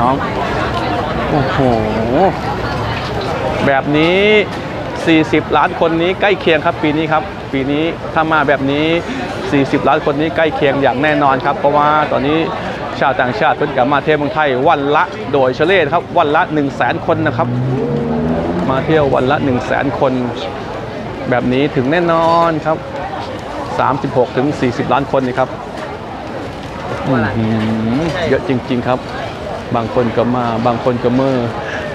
น้อง โอ้โห แบบนี้ 40 ล้านคนนี้ใกล้เคียงครับปีนี้ครับ ปีนี้ถ้ามาแบบนี้ 40 ล้านคนนี้ใกล้เคียงอย่างแน่นอนครับ เพราะว่าตอนนี้ชาวต่างชาติเพิ่งกลับมาเที่ยวเมืองไทยวันละโดยเฉลี่ยครับ วันละ 1 0 0 0 0แสนคนนะครับ มาเที่ยววันละ 1 0 0 0 0แสนคน แบบนี้ถึงแน่นอนครับ 36ถึง40 ล้านคนนี่ครับเยอะจริง ๆ ครับ บางคนก็มาบางคนก็เมื่อ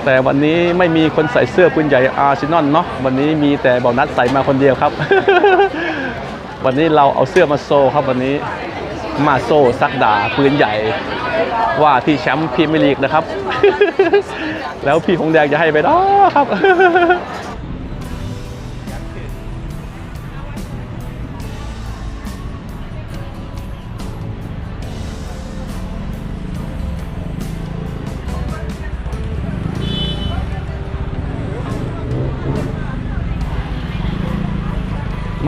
แต่วันนี้ไม่มีคนใส่เสื้อปืนใหญ่อาร์เซนอลเนาะวันนี้มีแต่บอลนัดใส่มาคนเดียวครับ วันนี้เราเอาเสื้อมาโซครับวันนี้มาโซซักดาปืนใหญ่ ว่าที่แชมป์พรีเมียร์ลีกนะครับ แล้วพี่คงแดงจะให้ไปเนาะครับ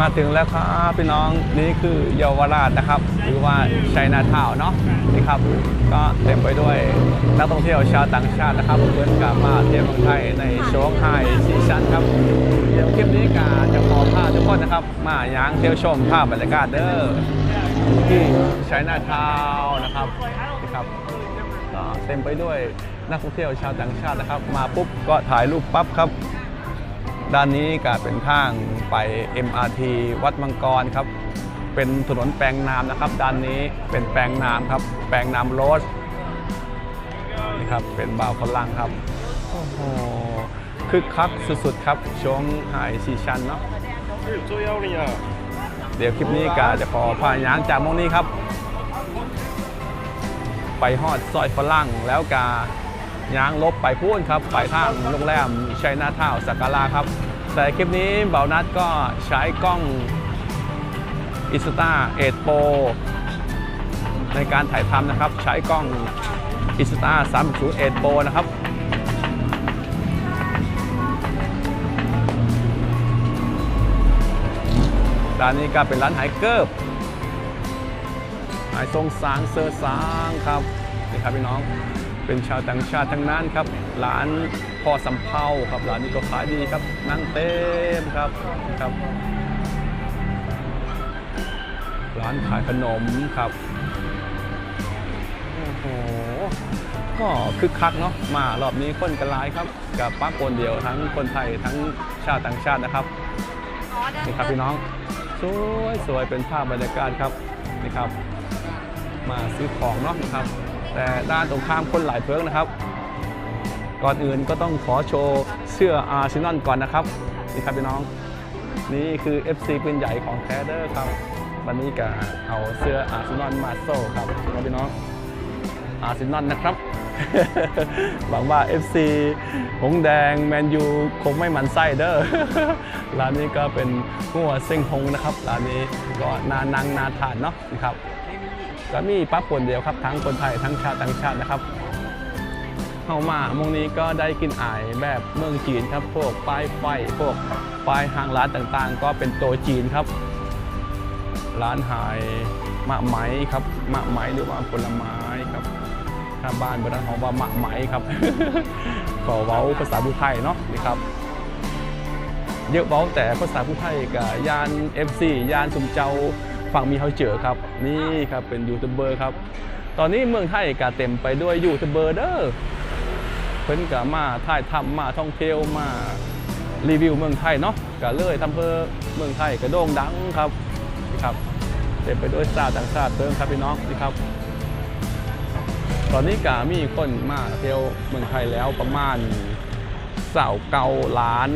มาถึงแล้วครับพี่น้องนี่คือเยาวราชนะครับ หรือว่าชัยนาทาวน์เนาะนี่ครับ ก็เต็มไปด้วยนักท่องเที่ยวชาวต่างชาตินะครับเพื่อนกับมาเที่ยวเมืองไทยในช่วงไฮซีซั่นครับเดี๋ยวคลิปนี้กาจะขอพาทุกคนนะครับ มาย้างเที่ยวชมภาพบรรยากาศเด้อที่ชัยนาทาวน์นะครับนี่ครับก็เต็มไปด้วยนักท่องเที่ยวชาวต่างชาตินะครับ มาปุ๊บก็ถ่ายรูปปั๊บครับ ด้านนี้ก็เป็นทางไป MRT วัดมังกรครับ เป็นถนนแปลงน้ำนะครับ ด้านนี้เป็นแปลงน้ำครับ แปลงน้ำโรสนี่ครับเป็นบ่าวฝรั่งครับโอ้โหคึกคักสุดๆครับช่วงหายซีชันเนาะเดี๋ยวคลิปนี้ก็จะขอพาย้างจากมองนี้ครับ ไปฮอดซอยฝรั่งแล้วกา ยางลบไปพูนครับไปทางโรงแรมชัยนาทาวสักการาครับ แต่คลิปนี้เบานัดก็ใช้กล้องอิสตาเอทโปในการถ่ายทำนะครับ ใช้กล้องอิสตา3 0 8 Pro นะครับด้านนี้ก็เป็นร้านหายเกิบหายทรงสางเซอร์สางครับนี่ครับพี่น้อง เป็นชาวต่างชาติทั้งนั้นครับร้านพ่อสำเภาครับร้านนี้ก็ขายดีครับนั่งเต็มครับครับ ร้านขายขนมครับโอ้โหก็คึกคักเนาะมารอบนี้คนกันหลายครับกับป้าคนเดียวทั้งคนไทยทั้งชาวต่างชาตินะครับนี่ครับพี่น้องสวยสวยเป็นภาพบรรยากาศครับนี่ครับ มาซื้อของเนาะนะครับ แต่ด้านตรงข้ามคนหลายเพิงนะครับ ก่อนอื่นก็ต้องขอโชว์เสื้ออาร์เซนอลก่อนนะครับนี่ครับพี่น้อง นี่คือ FC ปืนใหญ่ของแทเดอร์ครับ วันนี้ก็เอาเสื้ออาร์เซนอลมาโซ่ครับครับพี่น้องอาร์เซนอลนะครับหวังว่า FC หงแดงแมนยูคงไม่มันไส้เด้อ ร้านนี้ก็เป็นหัวเซ็งฮงนะครับ ร้านนี้ก็นานังนาทานเนาะนะครับ ก็มีปั๊บคนเดียวครับทั้งคนไทยทั้งชาวต่างชาตินะครับเข้ามามงนี้ก็ได้กินอายแบบเมืองจีนครับ พวกป้ายไฟพวกป้ายห้างร้านต่างๆ ก็เป็นตัวจีนครับ ร้านหายมะไหมครับมะไหมหรือว่าผลไม้ครับถ้าบ้านโบราณของว่ามะไหมครับขอเว้าภาษาพูไทยเนาะนี่ครับเยอะเว้าแต่ภาษาพูไทยกับยาน FC ยานสุมเจ้า ฝั่งมีเขาเจอครับ นี่ครับเป็นยูทูบเบอร์ครับ ตอนนี้เมืองไทยก็เต็มไปด้วยยูทูบเบอร์เด้อเพิ่นก็มาถ่ายทำมาท่องเที่ยวมารีวิวเมืองไทยเนาะก็เลยทำเพื่อเมืองไทยก็โด่งดังครับนี่ครับ เต็มไปด้วยชาวต่างชาติเพิ่มครับพี่น้องนี่ครับ ตอนนี้ก็มีคนมาเที่ยวเมืองไทยแล้วประมาณสาวเกาล้าน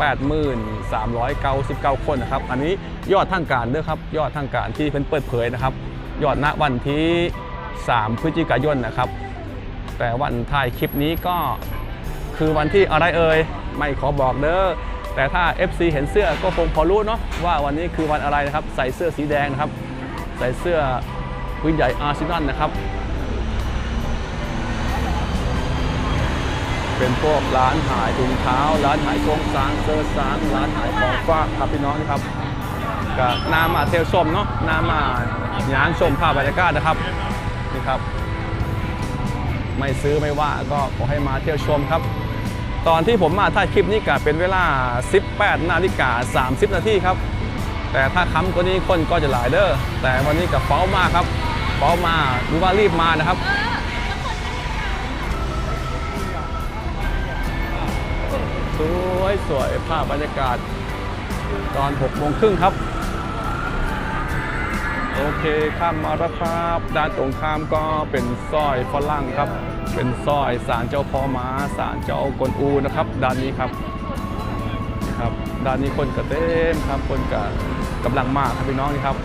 83,399 คนนะครับ อันนี้ยอดทางการเด้อครับ ยอดทางการที่เพิ่นเปิดเผยนะครับ ยอดณวันที่ 3 พฤศจิกายนนะครับ แต่วันถ่ายคลิปนี้ก็คือวันที่อะไรเอ่ย ไม่ขอบอกเด้อ แต่ถ้า FC เห็นเสื้อก็คงพอรู้เนาะว่าวันนี้คือวันอะไรนะครับ ใส่เสื้อสีแดงนะครับ ใส่เสื้อปืนใหญ่อาร์เซนอลนะครับ เป็นพวกร้านขายถุงเท้า ร้านขายกงสางเซอร์สางร้านขายของฝากครับพี่น้องนะครับก็นามาเทลชมเนาะนามายางชมภาพบรรยากาศนะครับนี่ครับ ไม่ซื้อไม่ว่าก็ขอให้มาเที่ยวชมครับ ตอนที่ผมมาถ่ายคลิปนี้ก็เป็นเวลา 18 นาฬิกา 30 นาทีครับ แต่ถ้าค้ำกว่านี้คนก็จะหลายเด้อแต่วันนี้กับเฝ้ามาครับเฝ้ามารู้ว่ารีบมานะครับ สวยสวยภาพบรรยากาศ ตอน6โมงครึ่งครับ โอเคข้ามมาแล้วครับด้านตรงข้ามก็เป็นซอยฝรั่งครับ เป็นซอยศาลเจ้าพ่อม้าศาลเจ้ากวนอูนะครับ ด้านนี้ครับนี่ครับด้านนี้คนก็เต็มครับคนก็กำลังมากครับพี่น้องนี่ครับ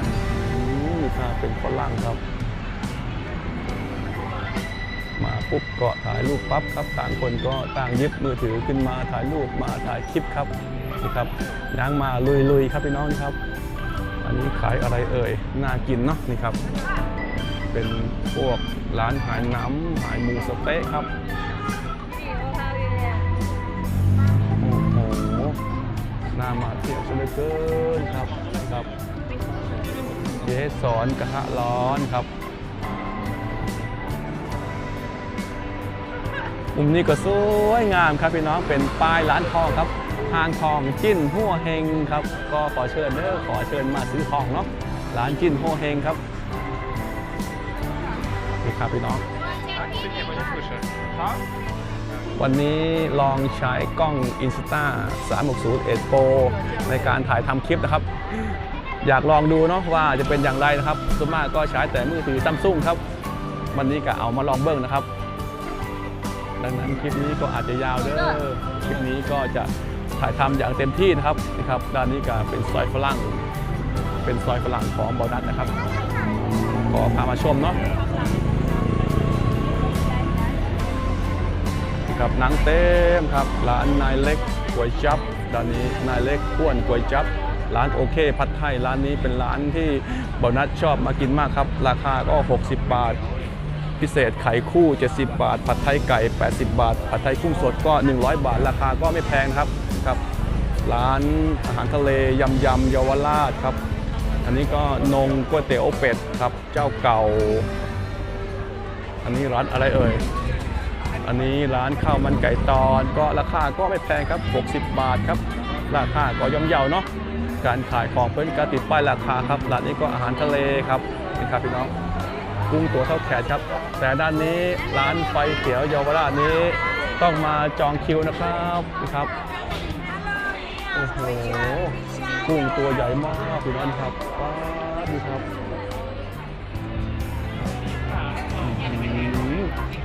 อืมนี่ครับเป็นฝรั่งครับ ปุ๊บก็ถ่ายรูปปั๊บครับ ต่างคนก็ต่างยิบมือถือขึ้นมาถ่ายรูปมาถ่ายคลิปครับนี่ครับย่างมาลุยๆครับพี่น้องครับ อันนี้ขายอะไรเอ่ยน่ากินเนาะนี่ครับ เป็นพวกร้านขายน้ำขายหมูสเต๊ะครับโอ้โหน่ามาเที่ยวซะเหลือเกินครับครับเยสอนกระทะร้อนครับ มุมนี้ก็สวยงามครับพี่น้องเป็นป้ายร้านทองครับห้างทองจิ้นหัวเฮงครับ ก็ขอเชิญเด้อขอเชิญมาซื้อทองเนาะร้านจิ้นหัวเฮงครับนี่ครับพี่น้องวันนี้ลองใช้กล้อง Insta 360 8 Pro ในการถ่ายทำคลิปนะครับ อยากลองดูเนาะว่าจะเป็นอย่างไรนะครับส่วนมากก็ใช้แต่มือถือซัมซุงครับ วันนี้ก็เอามาลองเบิ้งนะครับ ดังนั้นคลิปนี้ก็อาจจะยาวเด้อคลิปนี้ก็จะถ่ายทำอย่างเต็มที่นะครับนะครับด้านนี้ก็เป็นซอยฝรั่ง เป็นซอยฝรั่งของบอนัทนะครับขอพามาชมเนาะครับหนังเต็มครับร้านนายเล็กก๋วยจับด้านนี้นายเล็กอ้วนก๋วยจับร้านโอเค พัดไทยร้านนี้เป็นร้านที่บอนัทชอบมากินมากครับ ราคาก็ 60 บาท พิเศษไข่คู่ 70 บาท ผัดไทยไก่ 80 บาท ผัดไทยกุ้งสดก็ 100 บาท ราคาก็ไม่แพงครับครับ ร้านอาหารทะเลยำยำเยาวราชครับ อันนี้ก็นงก๋วยเตี๋ยวเป็ดครับ เจ้าเก่า อันนี้ร้านอะไรเอ่ย อันนี้ร้านข้าวมันไก่ตอนก็ราคาก็ไม่แพงครับ 60 บาทครับ ราคาก็ย่อมเยาเนาะ การขายของเพิ่นก็ติดป้ายราคาครับ ร้านนี้ก็อาหารทะเลครับนี่ครับพี่น้อง กุ้งตัวเท่าแขนครับ แต่ด้านนี้ร้านไฟเขียวเยาวราชนี้ ต้องมาจองคิวนะครับนี่ครับโอ้โหกุ้งตัวใหญ่มากพี่น้องครับว้าดูครับอื้อหือ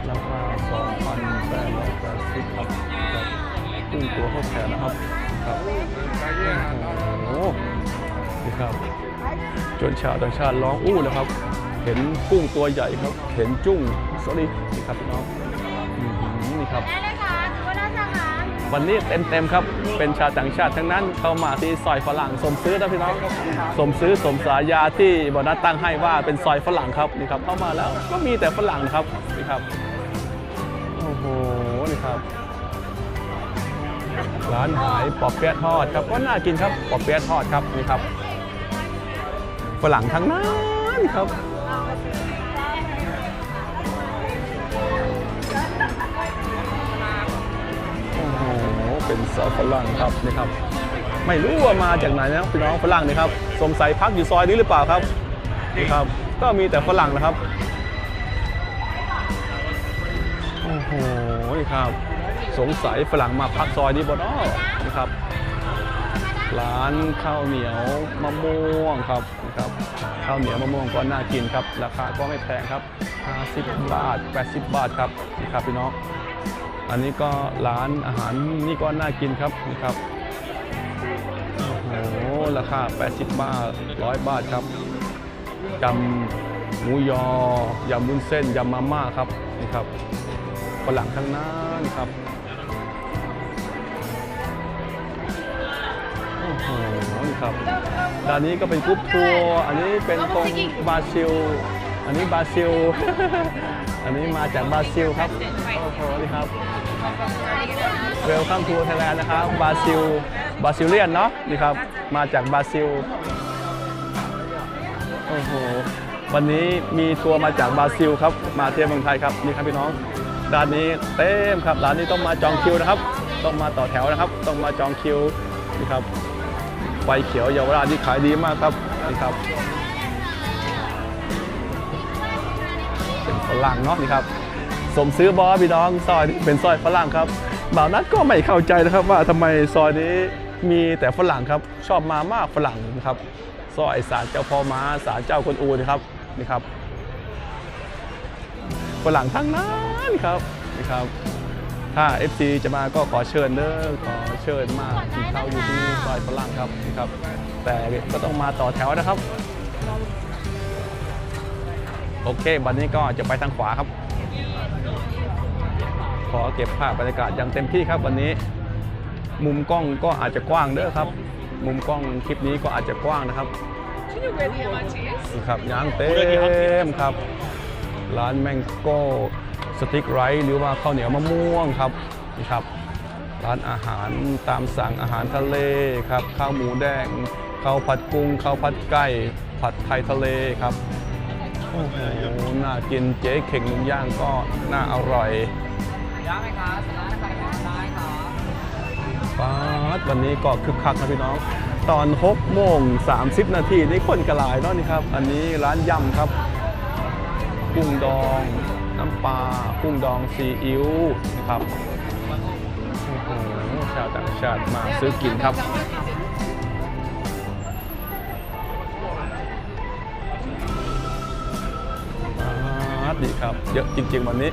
ราคา2,880ครับครับกุ้งตัวเท่าแขนนะครับครับโอ้โหนี่ครับจนชาวต่างชาติร้องอู้เลยครับ เห็นกุ้งตัวใหญ่ครับ เห็นจุ้งสวัสดีนี่ครับพี่น้องอื้อหือนี่ครับได้เลยค่ะถือว่าน่าจะหาวันนี้เต็มๆครับ เป็นชาวต่างชาติทั้งนั้นเข้ามาที่ซอยฝรั่งสมซื้อนะพี่น้องสมซื้อสมสายาที่บอนัสตั้งให้ว่าเป็นซอยฝรั่งครับนี่ครับเข้ามาแล้วก็มีแต่ฝรั่งนะครับนี่ครับโอ้โหนี่ครับ ร้านขายปอเปี๊ยะทอดครับก็น่ากินครับปอเปี๊ยะทอดครับนี่ครับฝรั่งทั้งนั้นครับ เป็นซอสฝรั่งครับนี่ครับ ไม่รู้ว่ามาจากไหนนะพี่น้องฝรั่งนี่ครับสงสัยพักอยู่ซอยนี้หรือเปล่าครับนี่ครับ ก็มีแต่ฝรั่งนะครับโอ้โหนี่ครับ สงสัยฝรั่งมาพักซอยนี้บ่เนะนี่ครับ ร้านข้าวเหนียวมะม่วงครับนะครับข้าวเหนียวมะม่วงก็น่ากินครับ ราคาก็ไม่แพงครับ 50 บาท 80 บาทครับนี่ครับพี่น้อง อันนี้ก็ร้านอาหารนี่ก็น่ากินครับนี่ครับโอ้โหราคา 80 บาท 100 บาทครับยำหมูยอยำวุ้นเส้นยำมาม่าครับนี่ครับฝรั่งทั้งนั้นครับโอ้โหนะครับด้านนี้ก็เป็นกรุ๊ปทัวร์อันนี้เป็นตรงบราซิล อันนี้บราซิล อันนี้มาจากบราซิลครับโอ้โหนี่ครับเวลคัมทูไทยแลนด์นะครับบราซิลบราซิลเลียนเนาะนี่ครับมาจากบราซิลโอ้โหวันนี้มีทัวร์มาจากบราซิลครับมาเที่ยวเมืองไทยครับนี่ครับพี่น้องร้านนี้เต็มครับร้านนี้ต้องมาจองคิวนะครับ ต้องมาต่อแถวนะครับ ต้องมาจองคิวนี่ครับไฟเขียวเยาวราชที่ขายดีมากครับนี่ครับ รั่งเนาะนี่ครับสมซื้อบอพี่น้องซอยนี้เป็นซอยฝรั่งครับบ่าวนัดก็ไม่เข้าใจนะครับว่าทำไมซอยนี้มีแต่ฝรั่งครับ ชอบมามากฝรั่งนะครับซอยศาลเจ้าพ่อม้าศาลเจ้าคนอูนะครับนี่ครับฝรั่งทั้งนั้นครับนี่ครับ ถ้า FC จะมาก็ขอเชิญเด้อขอเชิญมากินข้าวอยู่ที่ซอยฝรั่งครับนี่ครับ แต่ก็ต้องมาต่อแถวนะครับ โอเควันนี้ก็จะไปทางขวาครับ ขอเก็บภาพบรรยากาศอย่างเต็มที่ครับวันนี้ มุมกล้องก็อาจจะกว้างเด้อครับ มุมกล้องคลิปนี้ก็อาจจะกว้างนะครับนี่ครับยางเต็มครับ ร้านแมงโก้สติ๊กไรซ์หรือว่าข้าวเหนียวมะม่วงครับนี่ครับ ร้านอาหารตามสั่งอาหารทะเลครับ ข้าวหมูแดงข้าวผัดกุ้งข้าวผัดไก่ผัดไทยทะเลครับ โอ้โหน่ากินเจ๊เข่งนึ่งย่างก็น่าอร่อยย้ำไหมคะสไลด์ไปทางซ้ายค่ะป๊าดวันนี้ก็คึกคักครับพี่น้อง ตอน6โมง30 นาทีนี่คนกระลายเนาะนี่ครับ อันนี้ร้านยำครับ กุ้งดอง น้ำปลากุ้งดองซีอิ๊วนะครับโอ้โหชาวต่างชาติมาซื้อกินครับาร์ตดีครับเยอะจริง ๆ วันนี้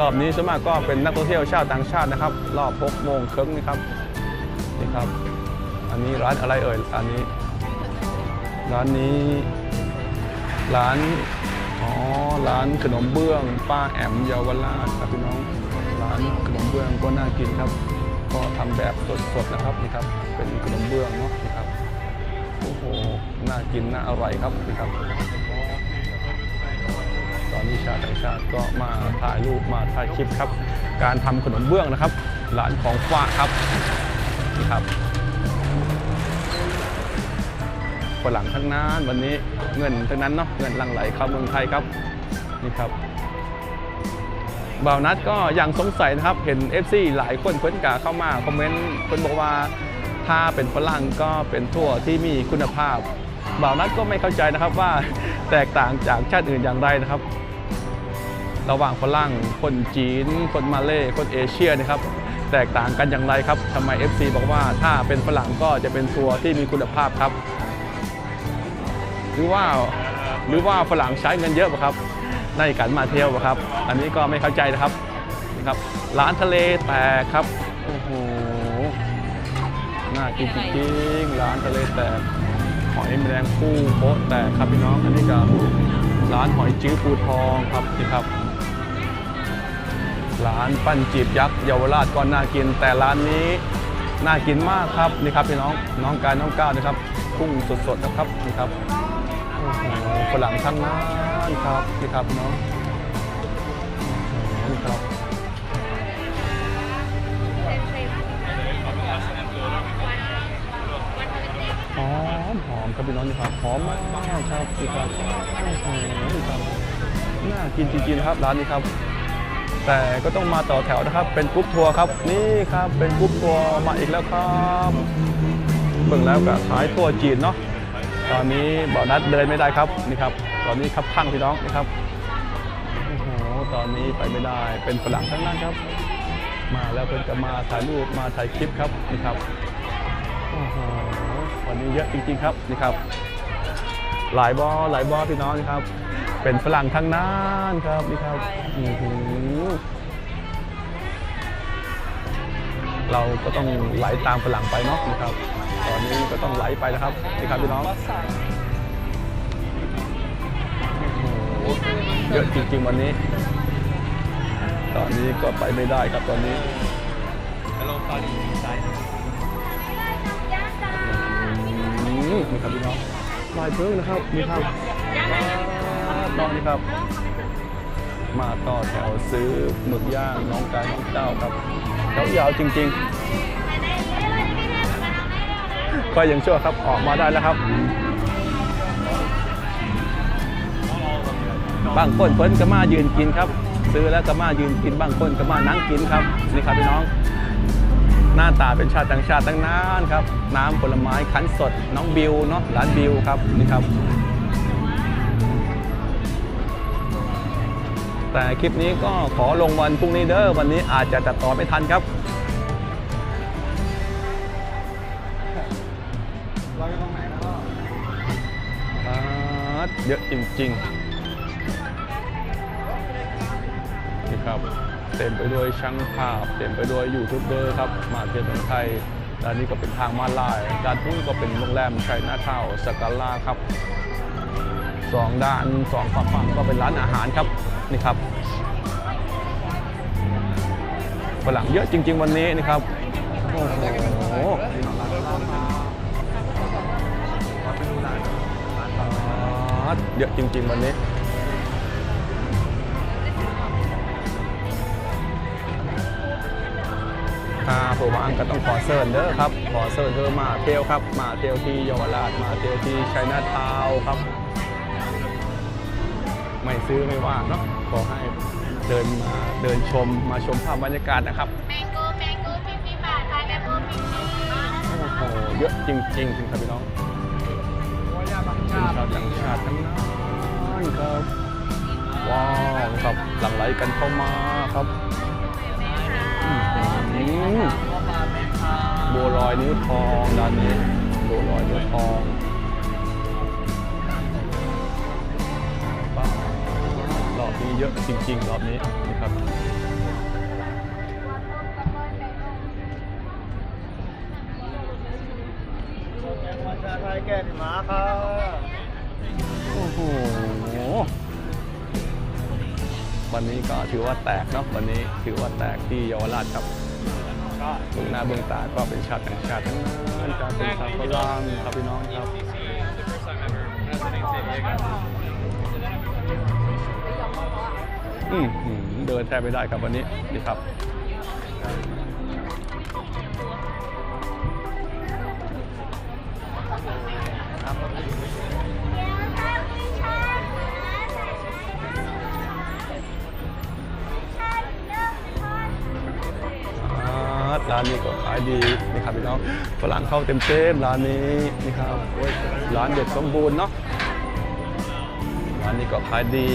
รอบนี้ส่วนมากก็เป็นนักท่องเที่ยวชาวต่างชาตินะครับ รอบ6โมงครึ่งนี่ครับนี่ครับ อันนี้ร้านอะไรเอ่ยอันนี้ ร้านนี้ ร้านอ๋อร้านขนมเบื้องป้าแอมเยาวราชครับพี่น้องร้านขนมเบื้องก็น่ากินครับ ก็ทำแบบสดๆนะครับนี่ครับ เป็นขนมเบื้องเนาะนี่ครับโอ้โหน่ากินน่าอร่อยครับนี่ครับ นี่ชาต่างชาติก็มาถ่ายรูปมาถ่ายคลิปครับ การทำขนมเบื้องนะครับร้านของฝ้ากครับนี่ครับฝรั่งทั้งนั้นวันนี้เงินทั้งนั้นเนาะเงินลังไหลเข้าเมืองไทยครับนี่ครับบ่าวนัดก็ยังสงสัยนะครับเห็น FC หลายคนเพิ่อนกาเข้ามาคอมเมนต์เพิ่นบอกว่าถ้าเป็นฝรั่งก็เป็นทั่วที่มีคุณภาพบ่าวนัดก็ไม่เข้าใจนะครับว่าแตกต่างจากชาติอื่นอย่างไรนะครับ ระหว่างฝรั่งคนจีน คนมาเลย์คนเอเชียนะครับแตกต่างกันอย่างไรครับทำไม FC บอกว่าถ้าเป็นฝรั่งก็จะเป็นทัวที่มีคุณภาพครับ หรือว่าหรือว่าฝรั่งใช้เงินเยอะครับในการมาเที่ยวครับ อันนี้ก็ไม่เข้าใจนะครับนี่ครับ ร้านทะเลแตกครับโอ้โหน่ากินจริงๆร้านทะเลแตกหอยแมลงภู่โป๊ะแตกครับพี่น้องอันนี้ก็ร้านหอยจิ้วปูทองครับนี่ครับ ร้านปั้นจีบยักษ์เยาวราชก็น่ากิน แต่ร้านนี้น่ากินมากครับนี่ครับพี่น้องน้องกายน้องก้าวนะครับกุ้งสดๆนะครับนี่ครับโอ้โหฝรั่งทั้งนั้นครับนี่ครับน้องนี่ครับหอมหอมครับพี่น้องนี่ครับหอมมากครับนี่ครับน่ากินจริงๆครับร้านนี้ครับ แต่ก็ต้องมาต่อแถวนะครับ เป็นกรุ๊ปทัวร์ครับ นี่ครับ เป็นกรุ๊ปทัวร์มาอีกแล้วครับเบิ่งแล้วก็ขายตัวร์จีนเนาะ ตอนนี้บ่อนัดเดินไม่ได้ครับ นี่ครับ ตอนนี้ครับข้างพี่น้องนี่ครับ โอ้โห ตอนนี้ไปไม่ได้ เป็นฝรั่งทั้งนั้นครับ มาแล้วเพิ่นจะมาถ่ายรูป มาถ่ายคลิปครับ นี่ครับ โอ้โห วันนี้เยอะจริงๆครับ นี่ครับ หลายบอหลายบอพี่น้องนี่ครับ เป็นฝรั่งทั้งนั้นครับนี่ครับเราก็ต้องไหลตามฝรั่งไปเนาะนี่ครับ ตอนนี้ก็ต้องไหลไปนะครับนี่ครับพี่น้องเยอะจริงๆวันนี้ ตอนนี้ก็ไปไม่ได้ครับตอนนี้อืมนี่ครับพี่น้องลายเพิ่งนะครับนี่ครับ ตอนนี้ครับ มาต่อแถวซื้อหมึกย่างน้องกายน้องเจ้าครับแถวยาวจริงๆ ก็ยังชั่วครับออกมาได้แล้วครับ บางคนเพิ่นก็มายืนกินครับ ซื้อแล้วก็มายืนกินบางคนก็มานั่งกินครับนี่ครับพี่น้องหน้าตาเป็นชาติต่างชาติตั้งนานครับ น้ำผลไม้คั้นสดน้องบิวเนาะร้านบิวครับนี่ครับ แต่คลิปนี้ก็ขอลงวันพรุ่งนี้เด้อวันนี้อาจจะตัดต่อไม่ทันครับครับเยอะจริงๆนี่ครับเต็มไปด้วยช่างภาพ เต็มไปด้วยยูทูบเบอร์ครับ มาเที่ยวเมืองไทยด้านนี้ก็เป็นทางมาลายด้านนู้นก็เป็นโรงแรมชัยนาทาวสกาล่าครับ สองด้านสองฝั่งฝั่งก็เป็นร้านอาหารครับนี่ครับฝรั่งเยอะจริง ๆ วันนี้นี่ครับโอ้โหเยอะจริง ๆ วันนี้ถ้าผมว่างก็ต้องขอเซิร์นเด้อครับขอเซิร์นเธอมาเที่ยวครับ มาเที่ยวที่เยาวราชมาเที่ยวที่ชัยนาทาวนครับ ไม่ซื้อไม่ว่าเนาะขอให้เดินมาเดินชมมาชมภาพบรรยากาศนะครับแมงโก้แมงโก้ฟิฟิบาทไทยแมงโก้ฟิฟิโอ้โหเยอะจริงๆคุณครับพี่น้องเป็นชาวต่างชาติทั้งนั้นครับว้าวครับหลั่งไหลกันเข้ามาครับอื้อหือบัวลอยนิ้วทองด้านนี้บัวลอยนิ้วทอง อบนี้เยอะจริงๆรอบนี้นะครับมาชาไทยแก่นหมาค่ะโอ้โหวันนี้ก็ถือว่าแตกเนาะวันนี้ถือว่าแตกที่เยาวราชครับก็ตรงหน้าเบื้องตาก็เป็นชาติต่างชาติทั้งนั้นจะเป็นชาวฝรั่งครับพี่น้องครับ เดินแทบไม่ได้ครับวันนี้นี่ครับร้านนี้ก็ขายดีนี่ครับพี่น้องฝรั่งเข้าเต็มเต็มร้านนี้นี่ครับร้านเด็ดสมบูรณ์เนาะร้านนี้ก็ขายดี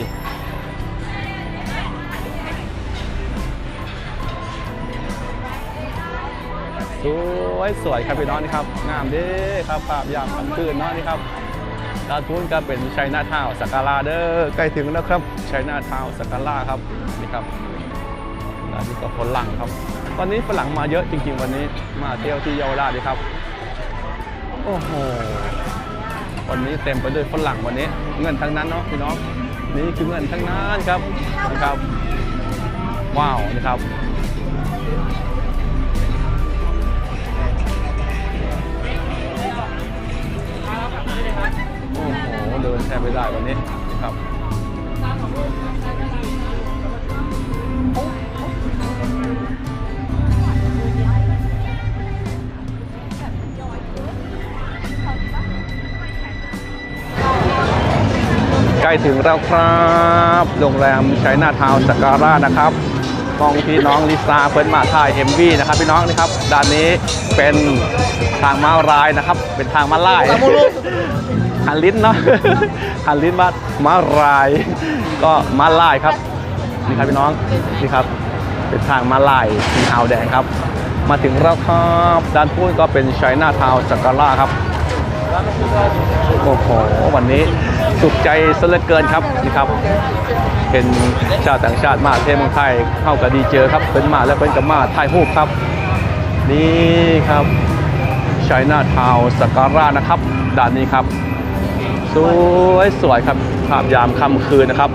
วยสวยครับพี่น้องนี่ครับงามเด้ครับภาพยามกลางคืนเนาะนี่ครับด้านนู้นก็เป็นชัยนาทาวสักการาเด้อใกล้ถึงแล้วครับชัยนาทาวสักการาครับนี่ครับร้านนี้ก็ฝรั่งครับ วันนี้ฝรั่งมาเยอะจริง ๆ วันนี้มาเที่ยวที่เยาวราชดีครับโอ้โหวันนี้เต็มไปด้วยฝรั่งวันนี้ เงินทั้งนั้นเนาะพี่น้องนี่คือเงินทั้งนั้นครับนะครับ ว้าวนะครับ โอ้โหเดินแทบไม่ได้วันนี้ครับใกล้ถึงแล้วครับ โรงแรมชัยนาทาวน์สการ่านะครับ มองพี่น้องลิซ่าเพิ่นมาถ่ายเอ็มวีนะครับพี่น้องนะครับด้านนี้เป็นทางม้าลายนะครับ เป็นทางม้าลายหันลิ้นเนาะหันลิ้นมาม้าลาย ก็ม้าลายครับนี่ครับพี่น้องนี่ครับ เป็นทางม้าลายสีขาวแดงครับ มาถึงแล้วครับด้านพูนก็เป็นชัยนาทาวน์สการ่าครับโอ้โหวันนี้ สุขใจซะเหลือเกินครับนี่ครับเห็นชาวต่างชาติมาเทมืองไทยเข้ากับดีเจอครับเป็นมาแล้วเป็นกับมาถ่ายรูปครับ นี่ครับชัยนาทาวสการ่านะครับด้านนี้ครับ สวยสวยครับภาพยามค่ำคืนนะครับ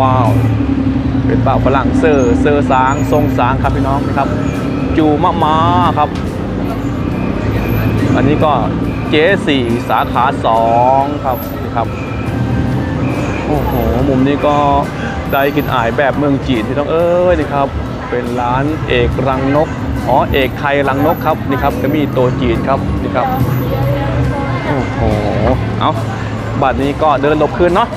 ว้าว เป็นเป่าฝรั่งเซอร์เซอร์สางทรงสางครับพี่น้องนะครับ จูมะมาครับ อันนี้ก็ เจสี่สาขาสองครับนี่ครับ โอ้โห มุมนี้ก็ได้กินอายแบบเมืองจีนที่ต้องเอ้ยนี่ครับ เป็นร้านเอกรังนก อ๋อเอกไทยรังนกครับนี่ครับจะมีโตัวจีนครับนี่ครับ โอ้โห เอาบัดนี้ก็เดินหลบคืนเนาะ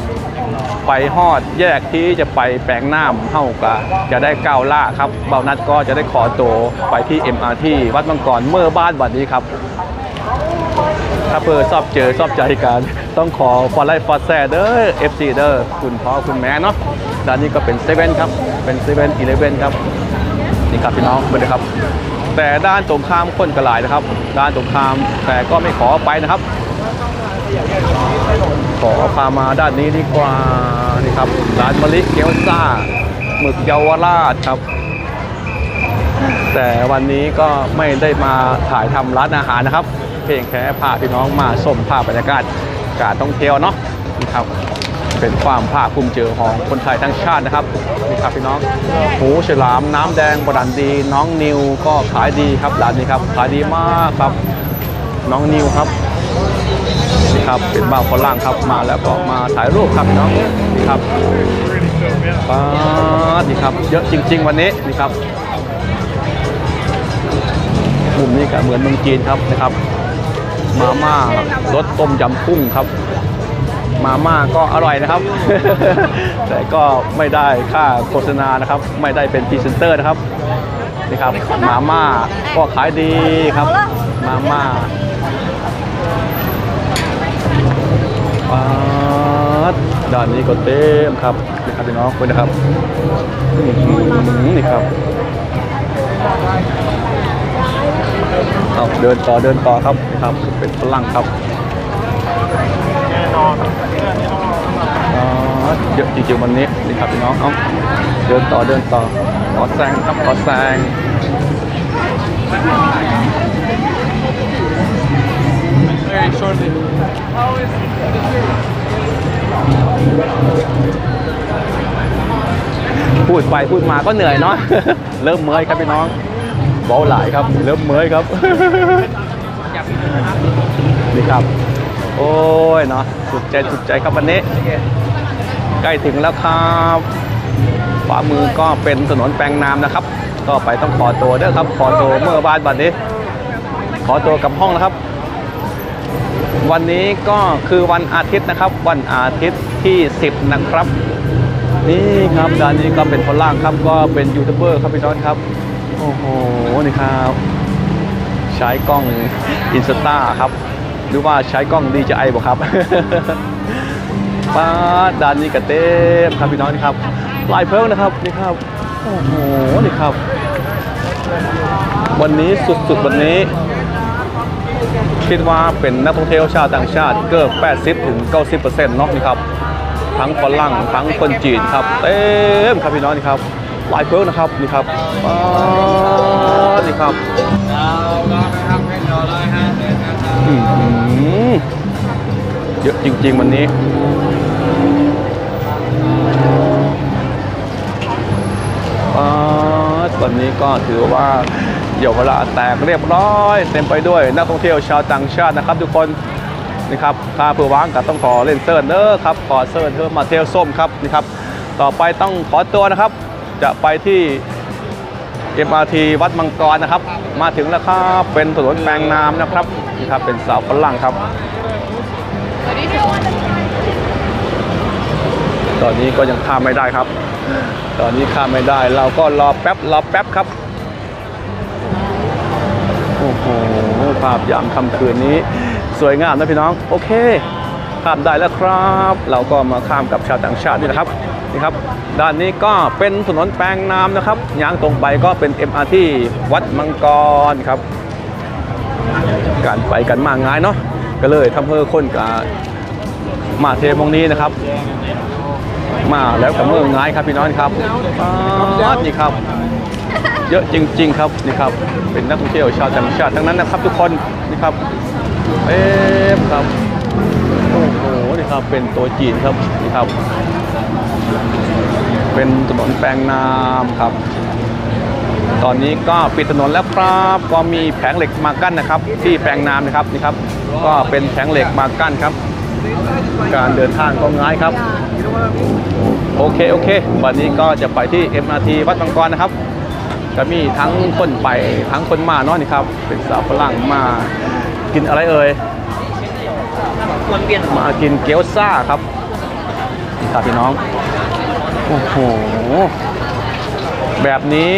ไปฮอดแยกที่จะไปแปลงน้ำเฮากะจะได้ก้าวล่าครับ เบานัดก็จะได้ขอตัวไปที่ MRT วัดมังกรเมื่อบ้านวันนี้ครับ ถ้าเพื่อชอบเจอชอบใจกันต้องขอฟอลไลฟ์ฟอร์แซเดอร์ FC เดอร์คุณพ่อคุณแม่เนาะด้านนี้ก็เป็นเซเว่นครับ เป็นเซเว่นอีเลเว่นครับ นี่ครับพี่น้องไปเลยครับ แต่ด้านตรงข้ามคนกระหลายนะครับ ด้านตรงข้ามแต่ก็ไม่ขอไปนะครับ ขอพามาด้านนี้ดีกว่านี่ครับร้านมะลิเกี๊ยวซ่าหมึกเยาวราชครับ แต่วันนี้ก็ไม่ได้มาถ่ายทำร้านอาหารนะครับ เพียงแค่พาพี่น้องมาชมภาพบรรยากาศการท่องเที่ยวเนาะนี่ครับ เป็นความภาคภูมิใจของคนไทยทั้งชาตินะครับนี่ครับพี่น้องหูฉลามน้ำแดงบรันดี น้องนิวก็ขายดีครับร้านนี้ครับขายดีมากครับ น้องนิวครับนี่ครับเป็นบ่าคนล่างครับมาแล้วก็มาถ่ายรูปครับพี่น้องนี่ครับป้านี่ครับ เยอะจริง ๆ วันนี้นี่ครับ มุมนี้ก็เหมือนเมืองจีนครับนะครับ มาม่ารสต้มยำกุ้งครับ มาม่าก็อร่อยนะครับ แต่ก็ไม่ได้ค่าโฆษณานะครับ ไม่ได้เป็นพรีเซนเตอร์นะครับนี่ครับมาม่าก็ขายดีครับ มาม่าป๊าด้านนี้ก็เต็มครับนี่ครับพี่น้องไปนะครับนี่ครับ เอาเดินต่อเดินต่อครับครับ เป็นฝรั่งครับแน่นอนอันนี้อันนี้ต้องรอสำหรับอ๋อเยอะจริงๆวันนี้นี่ครับพี่น้องเอาเดินต่อเดินต่อขอแซงครับขอแซงพูดไปพูดมาก็เหนื่อยเนาะ เริ่มเมื่อยครับพี่น้อง เบาหลายครับเริ่มเมื่อยครับนี่ครับ โอ้ยเนาะสุดใจสุดใจครับวันนี้ ใกล้ถึงแล้วครับขวามือก็เป็นถนนแปลงน้ำนะครับ ก็ไปต้องขอตัวเด้อครับ ขอตัวเมื่อบ้านบัดนี้ ขอตัวกับห้องนะครับ วันนี้ก็คือวันอาทิตย์นะครับ วันอาทิตย์ที่ 10 นะครับ นี่ครับด้านนี้ก็เป็นคนล่างครับก็เป็นยูทูบเบอร์ครับพี่น้องครับ อ้โห นี่ครับ ใช้กล้องอินสตาครับ หรือว่าใช้กล้อง DJI บ่ครับป้าดานนี้ก็เต็มครับพี่น้องนี่ครับลายเพิ่งนะครับนี่ครับ โอ้โห นี่ครับ วันนี้สุดๆวันนี้คิดว่าเป็นนักท่องเที่ยวชาวต่างชาติเกือบ80ถึง90%เนาะนี่ครับ ทั้งฝรั่งทั้งคนจีนครับ เต็มครับพี่น้องนี่ครับลายเพิ่งนะครับนี่ครับป้า ครับเราก็นะครับให้รอร้อยห้าสิบนะครับอื้อหือเยอะจริง ๆ วันนี้อ่าวันนี้ก็ถือว่าเยาวราชแตกเรียบร้อย เต็มไปด้วยนักท่องเที่ยวชาวต่างชาตินะครับ ทุกคนนี่ครับค่าเพื่อวางกับต้องขอเล่นเซิร์นเนอร์ครับขอเซิร์นเธอมาเที่ยวส้มครับนี่ครับ ต่อไปต้องขอตัวนะครับ จะไปที่ MRT วัดมังกรนะครับ มาถึงแล้วครับเป็นถนนแปลงน้ำนะครับนี่ครับเป็นสาวฝรั่งครับ ตอนนี้ก็ยังข้ามไม่ได้ครับ ตอนนี้ข้ามไม่ได้เราก็รอแป๊บรอแป๊บครับโอ้โหภาพยามค่ำคืนนี้ สวยงามนะพี่น้อง โอเค ข้ามได้แล้วครับ เราก็มาข้ามกับชาวต่างชาตินี่นะครับ นี่ครับด้านนี้ก็เป็นถนนแปลงน้ำนะครับย่างตรงไปก็เป็น MRT วัดมังกรครับ การไปกันมาง่ายเนาะก็เลยทำให้คนกับมาเทมงนี้นะครับ มาแล้วกับเมืองง่ายครับพี่น้องครับนี่ครับ เยอะจริง ๆ ครับนี่ครับ เป็นนักท่องเที่ยวชาวต่างชาติทั้งนั้นนะครับ ทุกคนนี่ครับเอ๊ครับโอ้โหนี่ครับเป็นตัวจีนครับนี่ครับ เป็นถนนแปลงน้ำครับ ตอนนี้ก็ปิดถนนแล้วครับ ก็มีแผงเหล็กมากั้นนะครับ ที่แปลงน้ำนะครับนี่ครับ ก็เป็นแผงเหล็กมากั้นครับ การเดินทางก็ง่ายครับ โอเคโอเค วันนี้ก็จะไปที่ MRT วัดบางกรนะครับจะมีทั้งคนไปทั้งคนมาเนาะนี่ครับ เป็นสาวฝรั่งมากินอะไรเอ่ยมากินเกี๊ยวซ่าครับนี่ครับพี่น้อง โอ้โห แบบนี้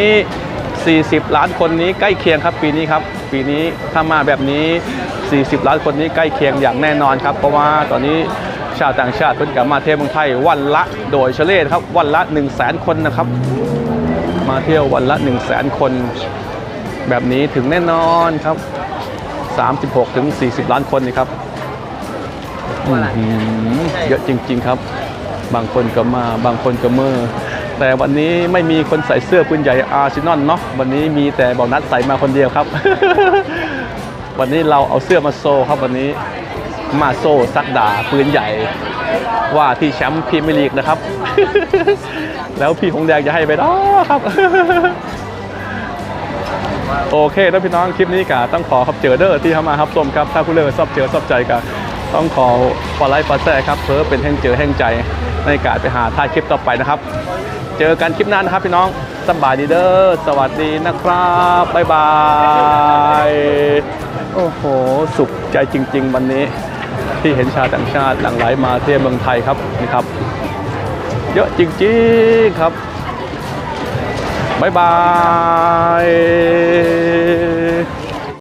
40 ล้านคนนี้ใกล้เคียงครับปีนี้ครับ ปีนี้ถ้ามาแบบนี้ 40 ล้านคนนี้ใกล้เคียงอย่างแน่นอนครับ เพราะว่าตอนนี้ชาวต่างชาติเพิ่นกลับมาเที่ยวเมืองไทยวันละโดยเฉลี่ยครับวันละ1 0 0 0 0แสนคนนะครับ มาเที่ยววันละ1 0 0 0 0แสนคน แบบนี้ถึงแน่นอนครับ 36ถึง40 ล้านคนนี่ครับเยอะจริง ๆ ครับ บางคนก็มาบางคนก็เมื่อแต่วันนี้ไม่มีคนใส่เสื้อปืนใหญ่อาร์เซนอลเนาะวันนี้มีแต่บอกนัดใส่มาคนเดียวครับ วันนี้เราเอาเสื้อมาโซครับวันนี้มาโซซักดาปืนใหญ่ ว่าที่แชมป์พรีเมียร์ลีกนะครับ แล้วพี่หงแดงจะให้ไปด้อครับโอเคแล้วพี่น้องคลิปนี้กะต้องขอครับเจอเดอร์ที่เข้ามาครับชมครับ ถ้าผู้เล่นชอบเจอชอบใจกะต้องขอฟอลไลค์ฟอลแซ่ครับเพื่อเป็นแห่งเจอแห่งใจ ในการไปหาถ่าคลิปต่อไปนะครับ เจอกันคลิปหน้านะครับพี่น้องสบายดีเด้อสวัสดีนะครับบ๊ายบายโอ้โห สุขใจจริง ๆ วันนี้ ที่เห็นชาต่างชาติหลั่งไหลมาเที่ยวเมืองไทยครับนี่ครับ เยอะจริง ๆ ครับบ๊ายบาย